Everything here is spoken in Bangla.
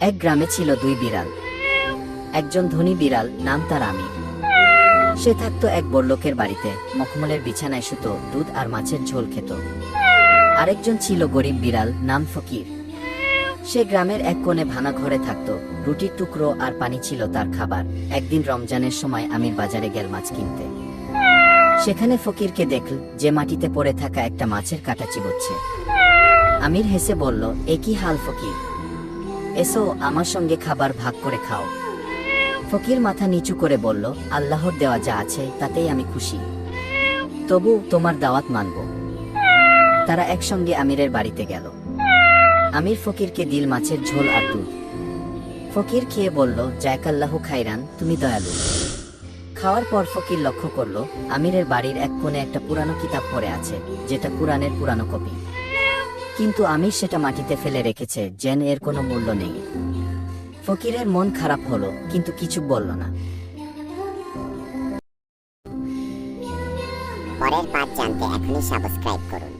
এক গ্রামে ছিল দুই বিড়াল। একজন ধনী বিড়াল, নাম তার আমি সে থাকতো এক বড়লোকের বাড়িতে। মখমলের বিছানায় শুতো, দুধ আর মাছের ঝোল খেত। আরেকজন ছিল গরিব বিড়াল, নাম ফকির। সে গ্রামের এক কোণে ভাঙা ঘরে থাকতো। রুটির টুকরো আর পানি ছিল তার খাবার। একদিন রমজানের সময় আমির বাজারে গেল মাছ কিনতে। সেখানে ফকিরকে দেখল যে মাটিতে পড়ে থাকা একটা মাছের কাটা চিবোচ্ছে। আমির হেসে বলল, এ কি হাল ফকির? এসো, আমার সঙ্গে খাবার ভাগ করে খাও। ফকির মাথা নিচু করে বলল, আল্লাহর দেওয়া যা আছে, তাতেই আমি খুশি। তবু তোমার দাওয়াত মানব। তারা একসঙ্গে আমিরের বাড়িতে গেল। আমির ফকিরকে দিল মাছের ঝোল আর দুধ। ফকির খেয়ে বলল, জায়কাল্লাহু খাইরান তুমি দয়ালু। খাওয়ার পর ফকির লক্ষ্য করল, আমিরের বাড়ির এক কোণে একটা পুরানো কিতাব পড়ে আছে, যেটা কোরআনের পুরানো কপি। কিন্তু আমি সেটা মাটিতে ফেলে রেখেছে জেন এর কোনো মূল্য নেই। ফকিরের মন খারাপ হলো, কিন্তু কিছু বলল না। পরের পাঠ জানতে এখনই সাবস্ক্রাইব করুন।